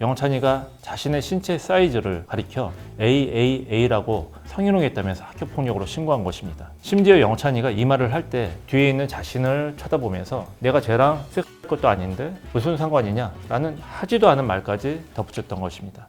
영찬이가 자신의 신체 사이즈를 가리켜 AAA라고 성희롱했다면서 학교 폭력으로 신고한 것입니다. 심지어 영찬이가 이 말을 할 때 뒤에 있는 자신을 쳐다보면서 내가 쟤랑 섹스할 것도 아닌데 무슨 상관이냐 라는 하지도 않은 말까지 덧붙였던 것입니다.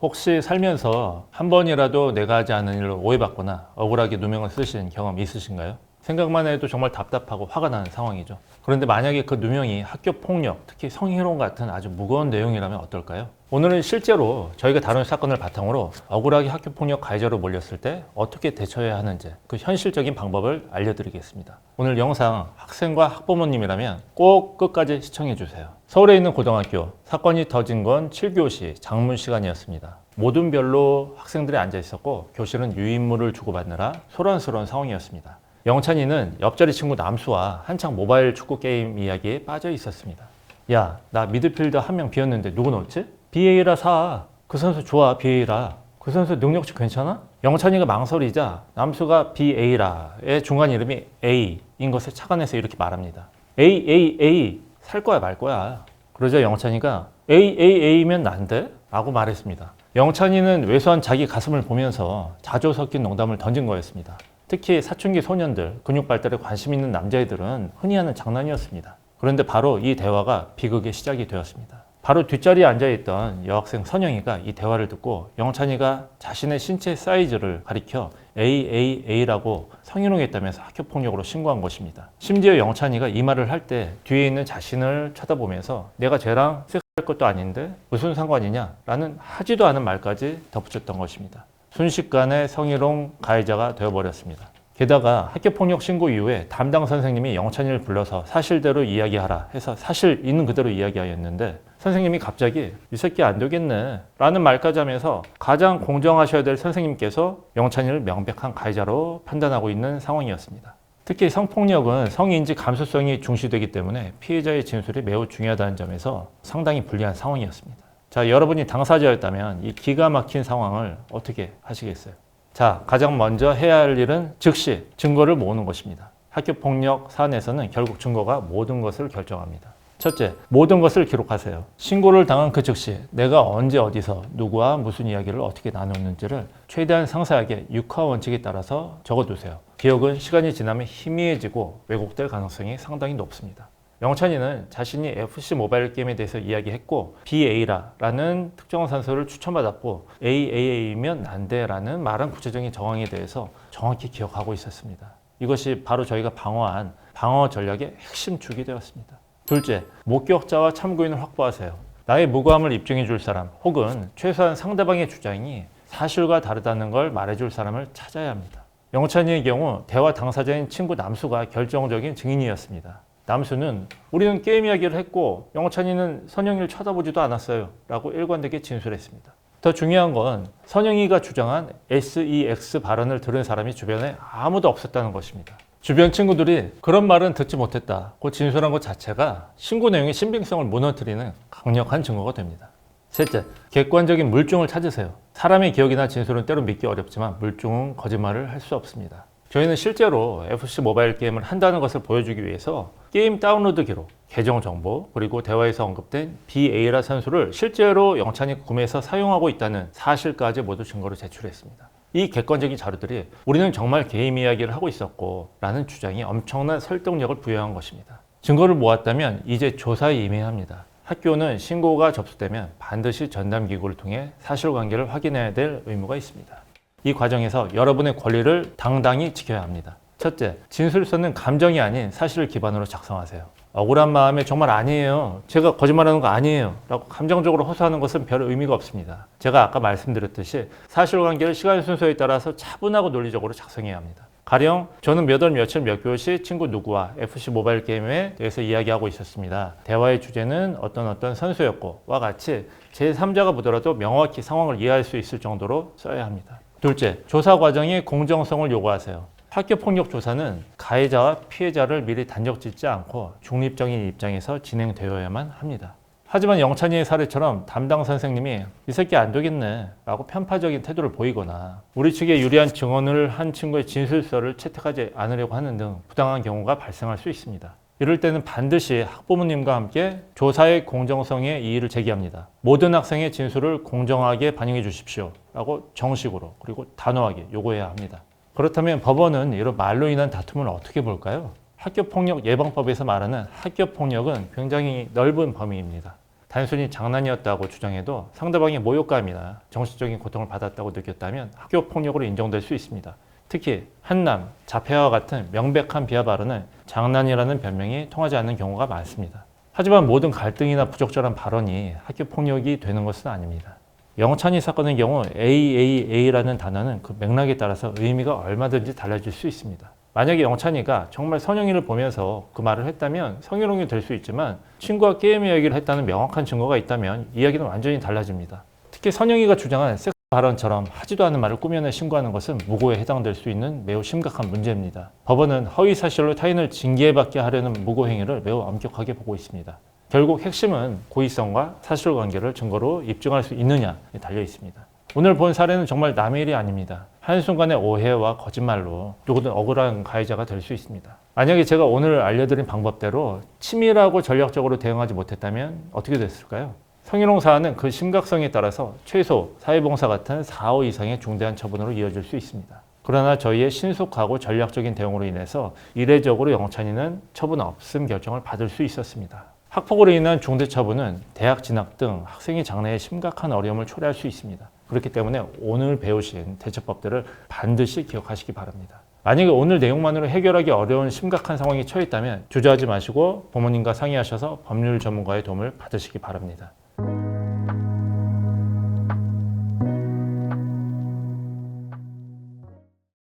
혹시 살면서 한 번이라도 내가 하지 않은 일로 오해받거나 억울하게 누명을 쓰신 경험 있으신가요? 생각만 해도 정말 답답하고 화가 나는 상황이죠. 그런데 만약에 그 누명이 학교 폭력, 특히 성희롱 같은 아주 무거운 내용이라면 어떨까요? 오늘은 실제로 저희가 다룬 사건을 바탕으로 억울하게 학교 폭력 가해자로 몰렸을 때 어떻게 대처해야 하는지 그 현실적인 방법을 알려드리겠습니다. 오늘 영상 학생과 학부모님이라면 꼭 끝까지 시청해 주세요. 서울에 있는 고등학교 사건이 터진 건 7교시 장문 시간이었습니다. 모든 별로 학생들이 앉아 있었고 교실은 유인물을 주고받느라 소란스러운 상황이었습니다. 영찬이는 옆자리 친구 남수와 한창 모바일 축구 게임 이야기에 빠져 있었습니다. 야, 나 미드필더 한 명 비었는데 누구 넣었지? BA라 사. 그 선수 좋아, BA라. 그 선수 능력치 괜찮아? 영찬이가 망설이자 남수가 BA라의 중간 이름이 A인 것을 착안해서 이렇게 말합니다. A, A, A. 살 거야, 말 거야. 그러자 영찬이가 A, A, A면 난데? 라고 말했습니다. 영찬이는 왜소한 자기 가슴을 보면서 자조 섞인 농담을 던진 거였습니다. 특히 사춘기 소년들, 근육 발달에 관심 있는 남자애들은 흔히 하는 장난이었습니다. 그런데 바로 이 대화가 비극의 시작이 되었습니다. 바로 뒷자리에 앉아있던 여학생 선영이가 이 대화를 듣고 영찬이가 자신의 신체 사이즈를 가리켜 AAA라고 성희롱했다면서 학교 폭력으로 신고한 것입니다. 심지어 영찬이가 이 말을 할 때 뒤에 있는 자신을 쳐다보면서 내가 쟤랑 섹스할 것도 아닌데 무슨 상관이냐 라는 하지도 않은 말까지 덧붙였던 것입니다. 순식간에 성희롱 가해자가 되어버렸습니다. 게다가 학교폭력 신고 이후에 담당 선생님이 영찬이를 불러서 사실대로 이야기하라 해서 사실 있는 그대로 이야기하였는데 선생님이 갑자기 이 새끼 안 되겠네 라는 말까지 하면서 가장 공정하셔야 될 선생님께서 영찬이를 명백한 가해자로 판단하고 있는 상황이었습니다. 특히 성폭력은 성인지 감수성이 중시되기 때문에 피해자의 진술이 매우 중요하다는 점에서 상당히 불리한 상황이었습니다. 자, 여러분이 당사자였다면 이 기가 막힌 상황을 어떻게 하시겠어요? 자, 가장 먼저 해야 할 일은 즉시 증거를 모으는 것입니다. 학교 폭력 사안에서는 결국 증거가 모든 것을 결정합니다. 첫째, 모든 것을 기록하세요. 신고를 당한 그 즉시 내가 언제 어디서 누구와 무슨 이야기를 어떻게 나눴는지를 최대한 상세하게 육하 원칙에 따라서 적어두세요. 기억은 시간이 지나면 희미해지고 왜곡될 가능성이 상당히 높습니다. 영찬이는 자신이 FC 모바일 게임에 대해서 이야기했고 BA라라는 특정한 산소를 추천받았고 AAA면 난데라는 말한 구체적인 정황에 대해서 정확히 기억하고 있었습니다. 이것이 바로 저희가 방어한 방어 전략의 핵심 축이 되었습니다. 둘째, 목격자와 참고인을 확보하세요. 나의 무고함을 입증해 줄 사람 혹은 최소한 상대방의 주장이 사실과 다르다는 걸 말해 줄 사람을 찾아야 합니다. 영찬이의 경우 대화 당사자인 친구 남수가 결정적인 증인이었습니다. 남수는 우리는 게임 이야기를 했고 영찬이는 선영이를 쳐다보지도 않았어요 라고 일관되게 진술했습니다. 더 중요한 건 선영이가 주장한 SEX 발언을 들은 사람이 주변에 아무도 없었다는 것입니다. 주변 친구들이 그런 말은 듣지 못했다고 진술한 것 자체가 신고 내용의 신빙성을 무너뜨리는 강력한 증거가 됩니다. 셋째, 객관적인 물증을 찾으세요. 사람의 기억이나 진술은 때로 믿기 어렵지만 물증은 거짓말을 할 수 없습니다. 저희는 실제로 FC 모바일 게임을 한다는 것을 보여주기 위해서 게임 다운로드 기록, 계정 정보, 그리고 대화에서 언급된 BA라 선수를 실제로 영찬이 구매해서 사용하고 있다는 사실까지 모두 증거로 제출했습니다. 이 객관적인 자료들이 우리는 정말 게임 이야기를 하고 있었고 라는 주장이 엄청난 설득력을 부여한 것입니다. 증거를 모았다면 이제 조사에 임해야 합니다. 학교는 신고가 접수되면 반드시 전담 기구를 통해 사실관계를 확인해야 될 의무가 있습니다. 이 과정에서 여러분의 권리를 당당히 지켜야 합니다. 첫째, 진술서는 감정이 아닌 사실을 기반으로 작성하세요. 억울한 마음에 정말 아니에요. 제가 거짓말하는 거 아니에요. 라고 감정적으로 호소하는 것은 별 의미가 없습니다. 제가 아까 말씀드렸듯이 사실관계를 시간 순서에 따라서 차분하고 논리적으로 작성해야 합니다. 가령 저는 몇 월 며칠 몇 교시 친구 누구와 FC 모바일 게임에 대해서 이야기하고 있었습니다. 대화의 주제는 어떤 어떤 선수였고 와 같이 제3자가 보더라도 명확히 상황을 이해할 수 있을 정도로 써야 합니다. 둘째, 조사 과정의 공정성을 요구하세요. 학교 폭력 조사는 가해자와 피해자를 미리 단정 짓지 않고 중립적인 입장에서 진행되어야만 합니다. 하지만 영찬이의 사례처럼 담당 선생님이 이 새끼 안 되겠네 라고 편파적인 태도를 보이거나 우리 측에 유리한 증언을 한 친구의 진술서를 채택하지 않으려고 하는 등 부당한 경우가 발생할 수 있습니다. 이럴 때는 반드시 학부모님과 함께 조사의 공정성에 이의를 제기합니다. 모든 학생의 진술을 공정하게 반영해 주십시오. 라고 정식으로 그리고 단호하게 요구해야 합니다. 그렇다면 법원은 이런 말로 인한 다툼을 어떻게 볼까요? 학교폭력 예방법에서 말하는 학교폭력은 굉장히 넓은 범위입니다. 단순히 장난이었다고 주장해도 상대방이 모욕감이나 정신적인 고통을 받았다고 느꼈다면 학교폭력으로 인정될 수 있습니다. 특히 한남, 자폐와 같은 명백한 비하 발언은 장난이라는 변명이 통하지 않는 경우가 많습니다. 하지만 모든 갈등이나 부적절한 발언이 학교 폭력이 되는 것은 아닙니다. 영찬이 사건의 경우 AAA라는 단어는 그 맥락에 따라서 의미가 얼마든지 달라질 수 있습니다. 만약에 영찬이가 정말 선영이를 보면서 그 말을 했다면 성희롱이 될 수 있지만 친구와 게임 이야기를 했다는 명확한 증거가 있다면 이야기는 완전히 달라집니다. 특히 선영이가 주장한 섹스 발언처럼 하지도 않은 말을 꾸며내 신고하는 것은 무고에 해당될 수 있는 매우 심각한 문제입니다. 법원은 허위 사실로 타인을 징계받게 하려는 무고 행위를 매우 엄격하게 보고 있습니다. 결국 핵심은 고의성과 사실관계를 증거로 입증할 수 있느냐에 달려 있습니다. 오늘 본 사례는 정말 남의 일이 아닙니다. 한순간의 오해와 거짓말로 누구든 억울한 가해자가 될 수 있습니다. 만약에 제가 오늘 알려드린 방법대로 치밀하고 전략적으로 대응하지 못했다면 어떻게 됐을까요? 성희롱 사안은 그 심각성에 따라서 최소 사회봉사 같은 4호 이상의 중대한 처분으로 이어질 수 있습니다. 그러나 저희의 신속하고 전략적인 대응으로 인해서 이례적으로 영찬이는 처분 없음 결정을 받을 수 있었습니다. 학폭으로 인한 중대 처분은 대학 진학 등 학생의 장래에 심각한 어려움을 초래할 수 있습니다. 그렇기 때문에 오늘 배우신 대처법들을 반드시 기억하시기 바랍니다. 만약에 오늘 내용만으로 해결하기 어려운 심각한 상황에 처했다면 주저하지 마시고 부모님과 상의하셔서 법률 전문가의 도움을 받으시기 바랍니다.